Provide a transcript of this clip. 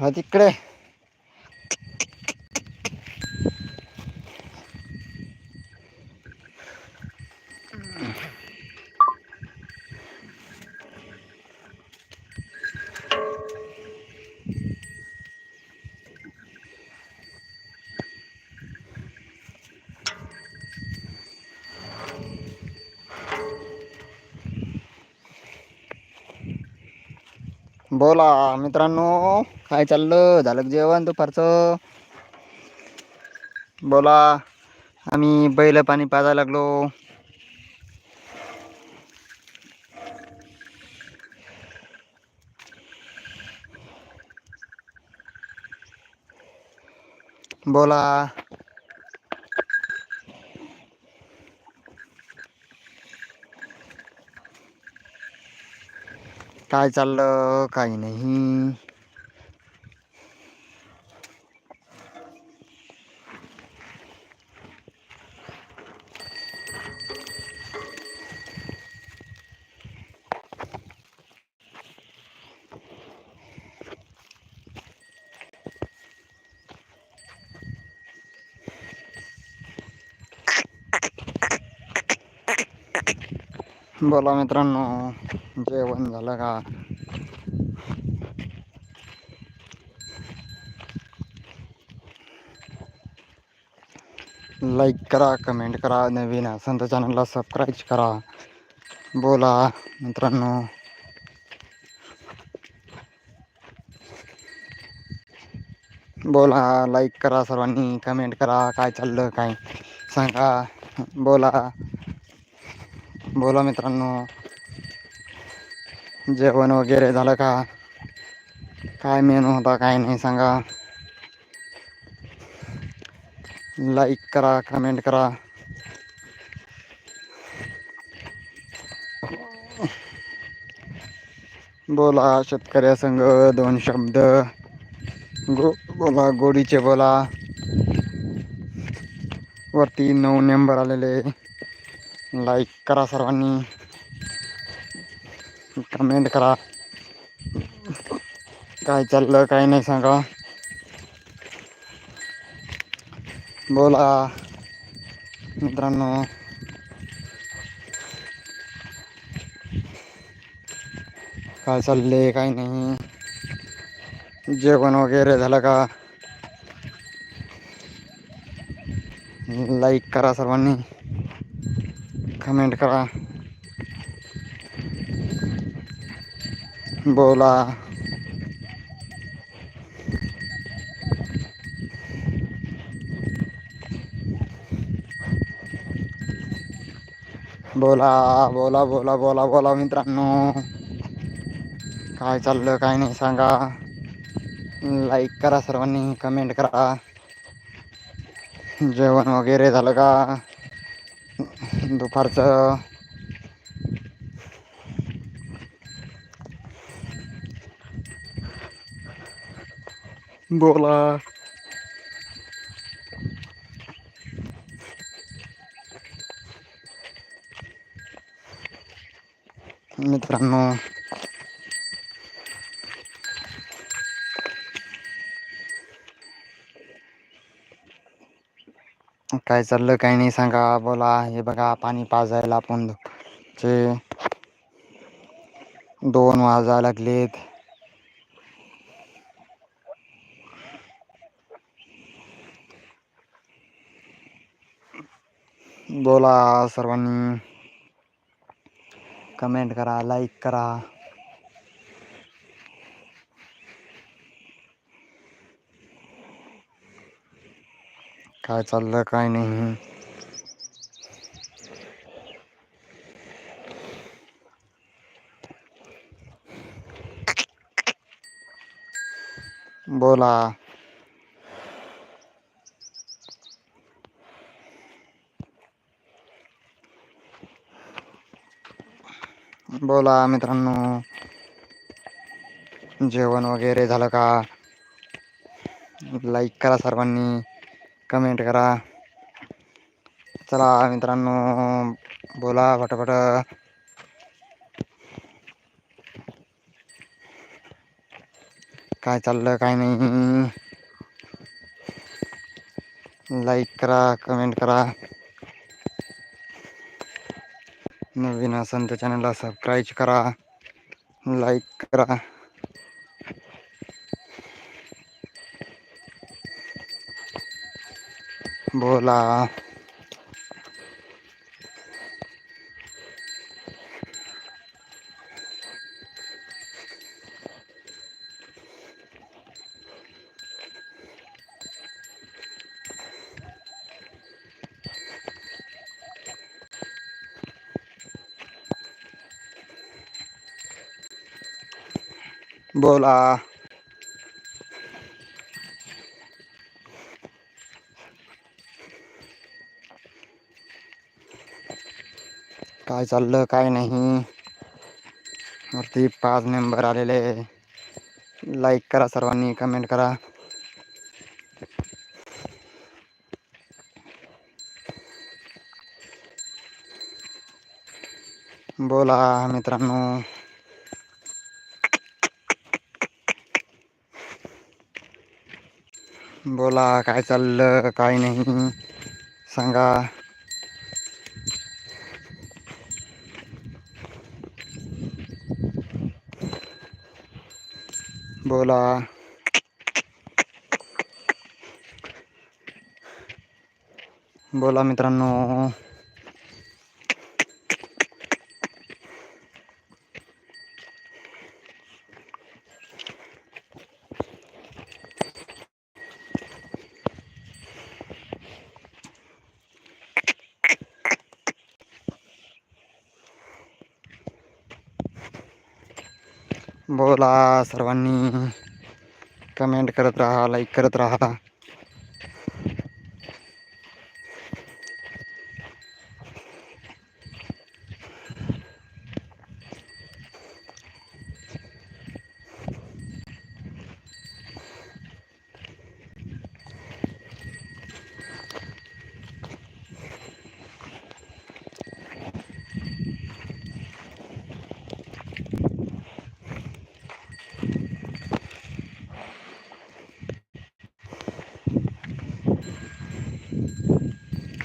हो तिकडे. बोला मित्रांनो काय चाललं? झालं जेवण दुपारचं? बोला. आम्ही बैल पाणी पाजायला लागलो. बोला. काय चाललं? काही नाही. बोला मित्रांनो. जेवण झालं का? लाईक करा कमेंट करा नवीन असेल तर चॅनलला सबस्क्राईब करा. बोला मित्रांनो. बोला लाईक करा सर्वांनी कमेंट करा काय चाललं काय? सांगा. बोला. बोला मित्रांनो. जेवण वगैरे झालं का? काय मेनू होता काय नाही सांगा. लाईक करा कमेंट करा. बोला शेतकऱ्या संघ दोन शब्द. गो बोला गोडीचे बोला. वरती नऊ नंबर आलेले. लाईक करा सर्वांनी. कमेंट करा. काय चाललं काय नाही सांगा. बोला. मित्रांनो. काय चालले काय नाही. जेवण वगैरे झालं का? लाईक करा सर्वांनी. कमेंट करा. बोला. बोला बोला बोला बोला बोला मित्रांनो. काय चाललं काय नाही सांगा. लाईक करा सर्वांनी कमेंट करा. जेवण वगैरे झालं का? दुपारचं. बोला मित्रांनो. काय चाललं काही नाही सांगा. बोला हे बघा पाणी पाजायला आपण चे दोन वाजा लागलेत. बोला सर्वांनी. कमेंट करा लाईक करा. काय चाललं काय नाही. बोला. बोला मित्रांनो. जेवण वगैरे झालं का? लाईक करा सर्वांनी. कमेंट करा. चला मित्रांनो बोला पटापट. काय चाललं काय नाही. लाईक करा कमेंट करा. नवीन असन तर चॅनलला सबस्क्राईब करा लाईक करा. बोला. बोला ah. काय चाललं काय नाही. वरती पाच मेंबर आलेले. लाईक करा सर्वांनी कमेंट करा. बोला मित्रांनो. बोला काय चाललं काय नाही. सांगा. बोला. बोला मित्रांनो. बोला सर्वांनी. कमेंट करत राहा लाईक करत राहा.